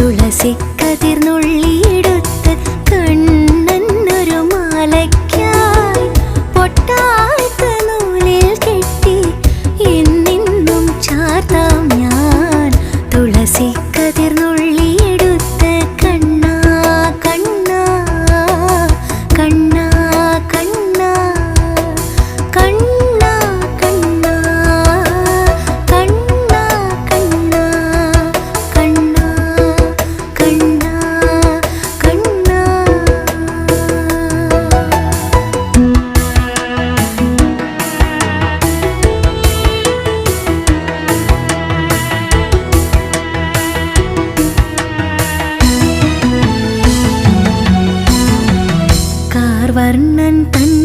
തുളസി കതിർന്നുള്ളി வர்ணன் தன்